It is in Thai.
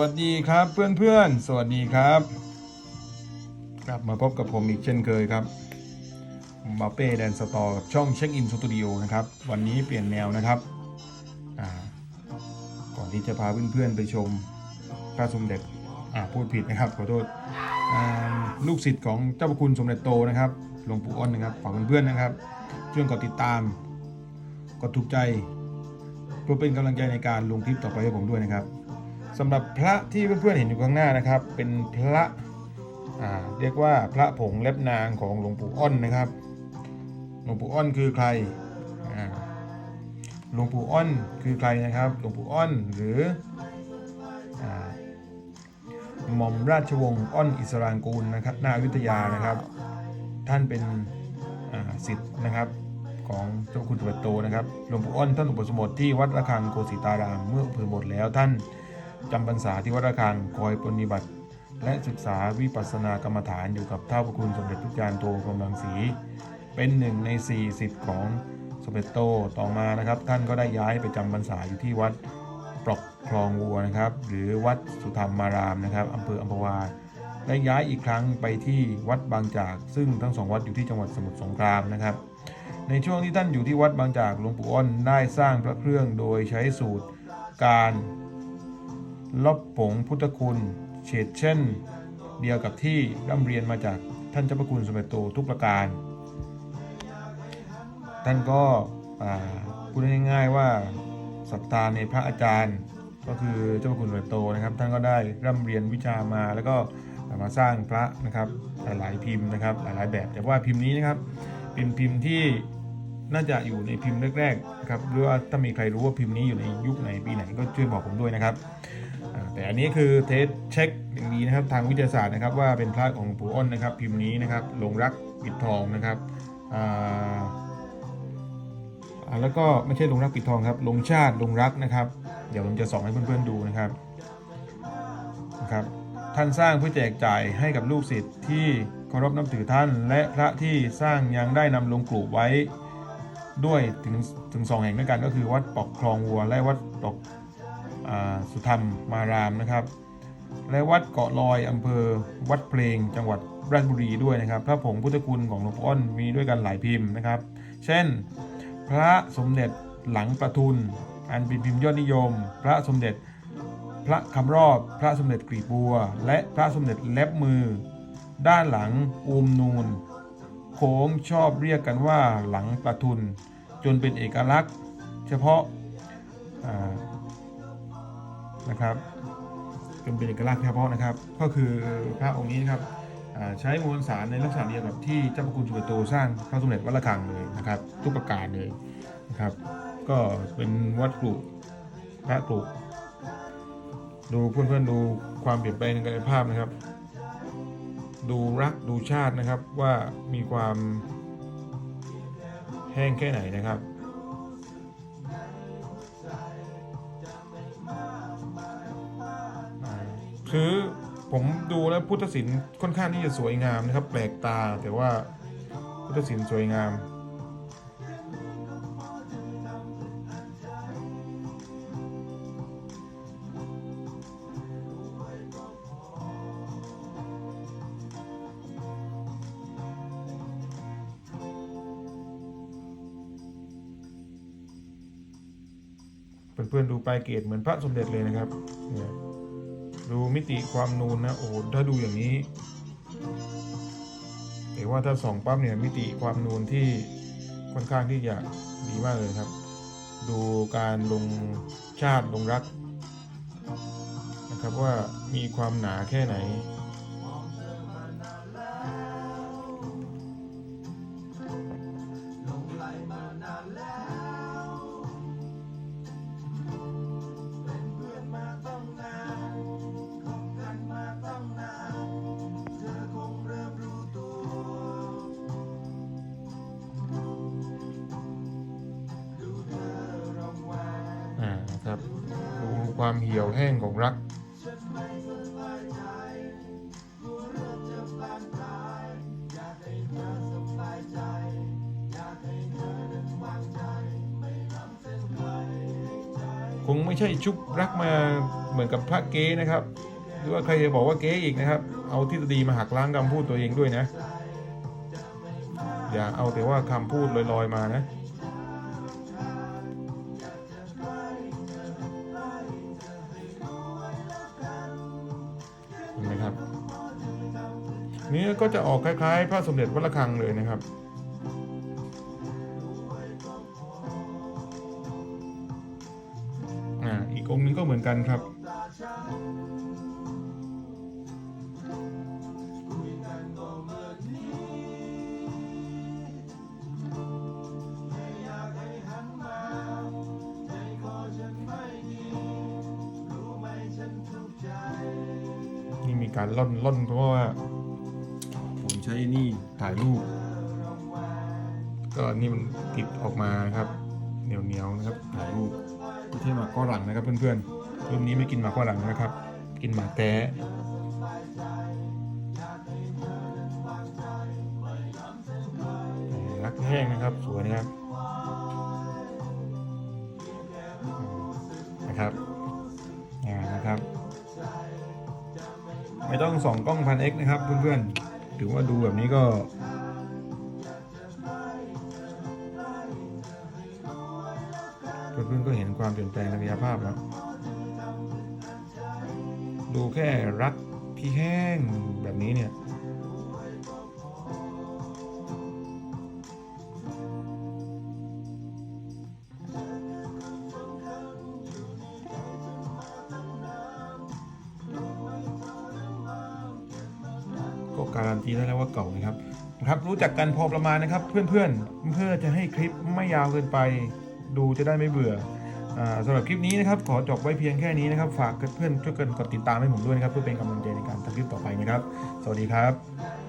วัสดีครับเพื่อนๆ สวัสดีครับ กลับมาพบกับผมอีกเช่นเคยครับมาเป้แดนสตอร์กับช่องเช็คอินสตูดิโอนะครับ วันนี้เปลี่ยนแนวนะครับ ก่อนที่จะพาเพื่อนๆ ไปชมพระสมเด็จอ่าพูดผิดนะครับขอโทษลูกศิษย์ของเจ้าพระคุณสมเด็จโตนะครับหลวงปู่อ้นนะครับฝากเพื่อนๆนะครับช่วยกดติดตามกดถูกใจเพื่อเป็นกำลังใจในการลงคลิปต่อไปให้ผมด้วยนะครับ สำหรับพระที่เพื่อนๆเห็นอยู่ข้างหน้านะครับ เป็นพระเรียกว่าพระผงเล็บนางของหลวงปู่อ้อนนะครับ หลวงปู่อ้อนคือใครหลวงปู่อ้อนคือใครนะครับ หลวงปู่อ้อนหรือหม่อมราชวงศ์อ้อนอิสรางกูลนะครับนาอยุธยานะครับ ท่านเป็นสิทธิ์นะครับของเจ้าคุณตุเบโตนะครับ หลวงปู่อ้อนท่านอุปสมบทที่วัดระฆังโกสิตารามเมื่ออุปสมบทแล้วท่าน จำพรรษาที่วัดระฆังคอยปฏิบัติ และศึกษาวิปัสสนากรรมฐานอยู่กับท้าวพระคุณสมเด็จพระจารย์โตกรมรังสีเป็นหนึ่งในสี่สิทธิ์ของสมเด็จโตต่อมานะครับ ท่านก็ได้ย้ายไปจำพรรษาอยู่ที่วัดปลอกคลองวัวนะครับ หรือวัดสุธรรมารามนะครับอำเภออัมพวาและย้ายอีกครั้งไปที่วัดบางจาก ซึ่งทั้งสองวัดอยู่ที่จังหวัดสมุทรสงครามนะครับ ในช่วงที่ท่านอยู่ที่วัดบางจากหลวงปู่อ้อนได้สร้างพระเครื่องโดยใช้สูตรการ ลบผงพุทธคุณเฉดเช่น เดียวกับที่ร่ำเรียนมาจากท่านเจ้าพระคุณสมเด็จโตทุกประการ ท่านก็พูดง่ายๆว่าศรัทธาในพระอาจารย์ ก็คือเจ้าพระคุณสมเด็จโตนะครับ ท่านก็ได้ร่ำเรียนวิชามาแล้วก็มาสร้างพระนะครับหลายๆพิมพ์นะครับหลายๆแบบ แต่ว่าพิมพ์นี้นะครับเป็นพิมพ์ที่น่าจะอยู่ในพิมพ์แรกๆนะครับหรือว่าถ้ามีใครรู้ว่าพิมพ์นี้อยู่ในยุคไหนปีไหนก็ช่วยบอกผมด้วยนะครับ แต่อันนี้คือเทสเช็คอย่างนี้นะครับทางวิทยาศาสตร์นะครับว่าเป็นพระของปู่อ้นนะครับ พิมพ์นี้นะครับลงรักปิดทองนะครับแล้วก็ไม่ใช่ลงรักปิดทองครับลงชาติลงรักนะครับ เดี๋ยวผมจะส่องให้เพื่อนๆดูนะครับนะครับท่านสร้างเพื่อแจกจ่ายให้กับลูกศิษย์ที่เคารพนับถือท่าน และพระที่สร้างยังได้นำลงกลุ่ไว้ด้วยถึงถึงสองแห่งด้วยกันก็คือวัดปอกคลองวัวและวัดปอก สุธรรมมารามนะครับ และวัดเกาะลอยอำเภอวัดเพลง จังหวัดราชบุรีด้วยนะครับ พระผงพุทธคุณของหลวงพ่ออ้นมีด้วยกันหลายพิมพ์นะครับ เช่น พระสมเด็จหลังประทุน อันเป็นพิมพ์ยอดนิยม พระสมเด็จพระคำรอบ พระสมเด็จกรีบบัว และพระสมเด็จเล็บมือ ด้านหลังอูมนูนโค้งชอบเรียกกันว่าหลังประทุน จนเป็นเอกลักษณ์ เฉพาะ นะครับจนเป็นเอกลักษณ์เฉพาะนะครับ ก็คือพระองค์นี้นะครับใช้มวลสารในลักษณะเดียวกับที่เจ้าพระคุณสุเบโตสร้างพระสมเด็จวัดระฆังเลยนะครับ ทุกประการเลยนะครับ ก็เป็นวัดกรุพระกรุดูเพื่อนๆดูความเปลี่ยนแปลงในภาพนะครับ ดูรักดูชาตินะครับว่ามีความแห้งแค่ไหนนะครับ คือผมดูแล้วพุทธศิลป์ค่อนข้างที่จะสวยงามนะครับ แปลกตาแต่ว่าพุทธศิลป์สวยงาม เพื่อนๆดูปลายเกตเหมือนพระสมเด็จเลยนะครับเนี่ย ดูมิติความนูนนะโอ้ถ้าดูอย่างนี้แต่ว่าถ้าส่องปั๊บเนี่ยมิติความนูนที่ค่อนข้างที่จะดีมากเลยครับ ดูการลงชาติลงรักนะครับว่ามีความหนาแค่ไหน นะครับ ดูความเหี่ยวแห้งของรัก คงไม่ใช่ชุบรักมาเหมือนกับพระเก๊นะครับ หรือว่าใครจะบอกว่าเก๊อีกนะครับ เอาทฤษฎีมาหักล้างคำพูดตัวเองด้วยนะ อย่าเอาแต่ว่าคำพูดลอยๆมานะ เนื้อก็จะออกคล้ายๆพระสมเด็จวัดระฆังเลยนะครับอ่าอีกองค์นึงก็เหมือนกันครับนี่มีการล่อนล่อนเพราะว่า ใช้นี่ถ่ายรูป ก็นี่มันติดออกมานะครับเหนียวเหนียวๆนะครับถ่ายรูปไม่ใช่หมากฝรั่งนะครับเพื่อนๆรุ่นนี้ไม่กินหมากฝรั่งนะครับ กินหมากแต้รักแห้งนะครับสวยนะครับนะครับอ่านะครับ ไม่ต้องส่องกล้องพันเอ็กนะครับเพื่อนๆ ถือว่าดูแบบนี้ก็ เพื่อนๆก็เห็นความเปลี่ยนแปลงทางกายภาพแล้ว ดูแค่รักที่แห้งแบบนี้เนี่ย การันตีได้แล้วว่าเก่านะครับนะครับ รู้จักกันพอประมาณนะครับ เพื่อนๆ เพื่อจะให้คลิปไม่ยาวเกินไป ดูจะได้ไม่เบื่ออ่าสำหรับคลิปนี้นะครับ ขอจบไว้เพียงแค่นี้นะครับ ฝากเพื่อนช่วยกันกดติดตามให้ผมด้วยนะครับ เพื่อเป็นกำลังใจในการทำคลิปต่อไปนะครับ สวัสดีครับ